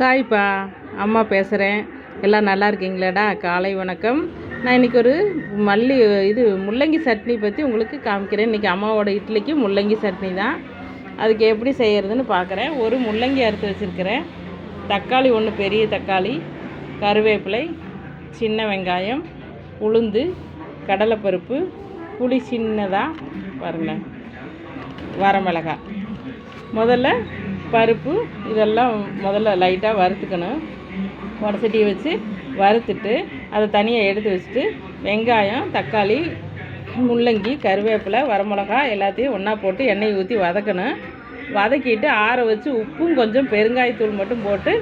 ஹாய்ப்பா அம்மா பேசுகிறேன் எல்லாம் நல்லா இருக்கீங்களாடா? காலை வணக்கம். நான் இன்றைக்கி ஒரு மல்லி இது முள்ளங்கி சட்னி பற்றி உங்களுக்கு காமிக்கிறேன். இன்றைக்கி அம்மாவோட இட்லிக்கு முள்ளங்கி சட்னி தான். அதுக்கு எப்படி செய்கிறதுன்னு பார்க்குறேன் ஒரு முள்ளங்கி அறுத்து வச்சுருக்கிறேன். தக்காளி ஒன்று பெரிய தக்காளி கருவேப்பிலை சின்ன வெங்காயம் உளுந்து கடலைப்பருப்பு புளி சின்னதாக பாருங்களேன் வரமிளகாய் முதல்ல பருப்பு இதெல்லாம் முதல்ல லைட்டாக வறுத்துக்கணும். உடச்சட்டியை வச்சு வறுத்துட்டு அதை தனியாக எடுத்து வச்சுட்டு வெங்காயம் தக்காளி முள்ளங்கி கருவேப்பிலை வரமிளகா எல்லாத்தையும் ஒன்றா போட்டு எண்ணெய் ஊற்றி வதக்கணும். வதக்கிட்டு ஆற வச்சு உப்பும் கொஞ்சம் பெருங்காயத்தூள் மட்டும் போட்டு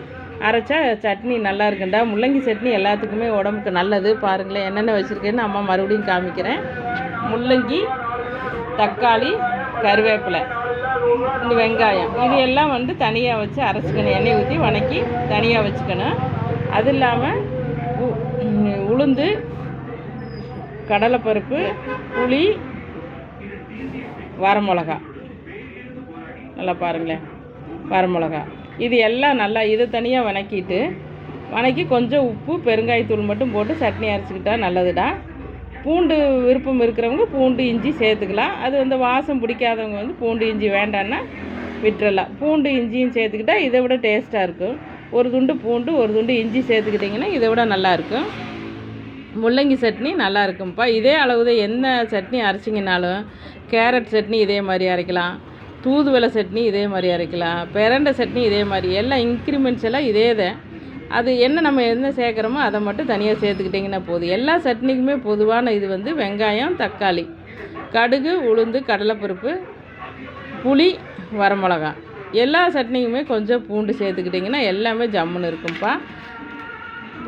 அரைச்சா சட்னி நல்லா இருக்குண்டா முள்ளங்கி சட்னி எல்லாத்துக்குமே உடம்புக்கு நல்லது. பாருங்களேன் என்னென்ன வச்சுருக்கேன்னு அம்மா மறுபடியும் காமிக்கிறேன். முள்ளங்கி தக்காளி கருவேப்பிலை. இந்த வெங்காயம். இது எல்லாம் வந்து தனியாக வச்சு அரைச்சிக்கணும் எண்ணெய் ஊற்றி வணக்கி தனியாக வச்சுக்கணும். அது இல்லாமல் உளுந்து கடலைப்பருப்பு புளி வரமிளகா. நல்லா பாருங்களேன். வரமிளகா. இது எல்லாம் நல்லா இதை தனியாக வணக்கிட்டு வணக்கி கொஞ்சம் உப்பு பெருங்காயத்தூள் மட்டும் போட்டு சட்னி அரைச்சிக்கிட்டா நல்லதுடா. பூண்டு விருப்பம் இருக்கிறவங்க பூண்டு இஞ்சி சேர்த்துக்கலாம். அது வந்து வாசம் பிடிக்காதவங்க வந்து பூண்டு இஞ்சி வேண்டான்னா விட்டுறலாம். பூண்டு இஞ்சியும் சேர்த்துக்கிட்டா இதை விட டேஸ்ட்டாக இருக்கும். ஒரு துண்டு பூண்டு ஒரு துண்டு இஞ்சி சேர்த்துக்கிட்டிங்கன்னா இதை விட நல்லாயிருக்கும் முள்ளங்கி சட்னி நல்லா இருக்கும்ப்பா இதே அளவு தான் என்ன சட்னி அரைச்சிங்கனாலும் கேரட் சட்னி இதே மாதிரி அரைக்கலாம். தூதுவளை சட்னி இதே மாதிரி அரைக்கலாம். பெரண்டை சட்னி இதே மாதிரி. எல்லாம் இன்க்ரிமெண்ட்ஸ் எல்லாம் இதே தான் அது என்ன நம்ம என்ன சேர்க்குறோமோ அதை மட்டும் தனியாக சேர்த்துக்கிட்டிங்கன்னா போதும். எல்லா சட்னிக்குமே பொதுவான இது வந்து வெங்காயம் தக்காளி கடுகு உளுந்து கடலைப்பருப்பு புளி வரமிளகா. எல்லா சட்னிக்குமே கொஞ்சம் பூண்டு சேர்த்துக்கிட்டிங்கன்னா எல்லாமே ஜம்முன்னு இருக்கும்ப்பா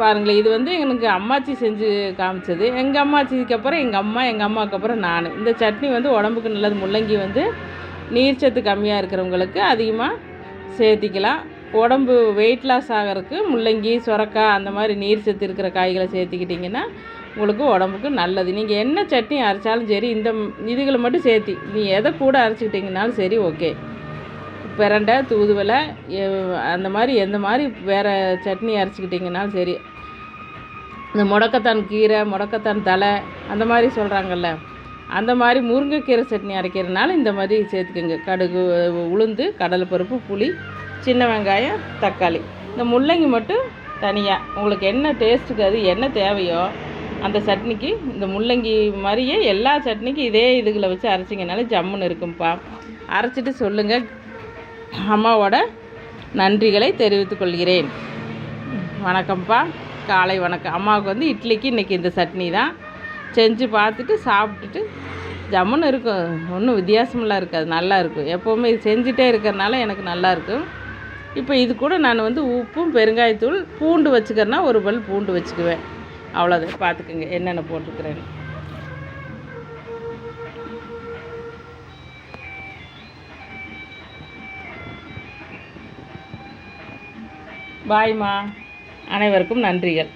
பாருங்களேன் இது வந்து எனக்கு அம்மாச்சி செஞ்சு காமிச்சது. எங்கள் அம்மாச்சிக்கு அப்புறம் எங்கள் அம்மா எங்கள் அம்மாவுக்கு அப்புறம் நான். இந்த சட்னி வந்து உடம்புக்கு நல்லது. முள்ளங்கி வந்து நீர்ச்சத்து கம்மியாக இருக்கிறவங்களுக்கு அதிகமாக சேர்த்திக்கலாம். உடம்பு வெயிட் லாஸ் ஆகிறதுக்கு முள்ளங்கி சுரக்காய் அந்த மாதிரி நீர் சத்து இருக்கிற காய்களை சேர்த்துக்கிட்டிங்கன்னா உங்களுக்கு உடம்புக்கு நல்லது. நீங்கள் என்ன சட்னி அரைச்சாலும் சரி இந்த இதுகளை மட்டும் சேர்த்தி நீ எதை கூட அரைச்சிக்கிட்டிங்கனாலும் சரி ஓகே பிரண்டை தூதுவலை அந்த மாதிரி எந்த மாதிரி வேறு சட்னி அரைச்சிக்கிட்டிங்கனாலும் சரி இந்த முடக்கத்தான் கீரை முடக்கத்தான் தலை அந்த மாதிரி சொல்கிறாங்கல்ல அந்த மாதிரி முருங்கைக்கீரை சட்னி அரைக்கிறதுனால இந்த மாதிரி சேர்த்துக்கோங்க. கடுகு உளுந்து கடலைப்பருப்பு புளி சின்ன வெங்காயம் தக்காளி. இந்த முள்ளங்கி மட்டும் தனியாக உங்களுக்கு என்ன டேஸ்ட்டுக்கு அது என்ன தேவையோ அந்த சட்னிக்கு இந்த முள்ளங்கி மாதிரியே எல்லா சட்னிக்கும் இதே இதுகளை வச்சு அரைச்சிங்கனால ஜம்முன்னு இருக்கும்ப்பா அரைச்சிட்டு சொல்லுங்கள் அம்மாவோட நன்றிகளை தெரிவித்துக் கொள்கிறேன். வணக்கம்ப்பா. காலை வணக்கம். அம்மாவுக்கு வந்து இட்லிக்கு இன்றைக்கி இந்த சட்னி தான். செஞ்சு பார்த்துட்டு சாப்பிட்டுட்டு ஜம்முன்னு இருக்கும். ஒன்றும் வித்தியாசமெல்லாம் இருக்காது. நல்லா இருக்கும். எப்போவுமே இது செஞ்சுட்டே இருக்கிறனால எனக்கு நல்லாயிருக்கும் இப்போ இது கூட நான் வந்து உப்பும் பெருங்காயத்தூள் பூண்டு வச்சுக்கிறேன்னா ஒரு பல் பூண்டு வச்சுக்குவேன். அவ்வளோதான் பார்த்துக்குங்க என்னென்ன போட்டிருக்கிறேன்னு. பாய்மா அனைவருக்கும் நன்றிகள்.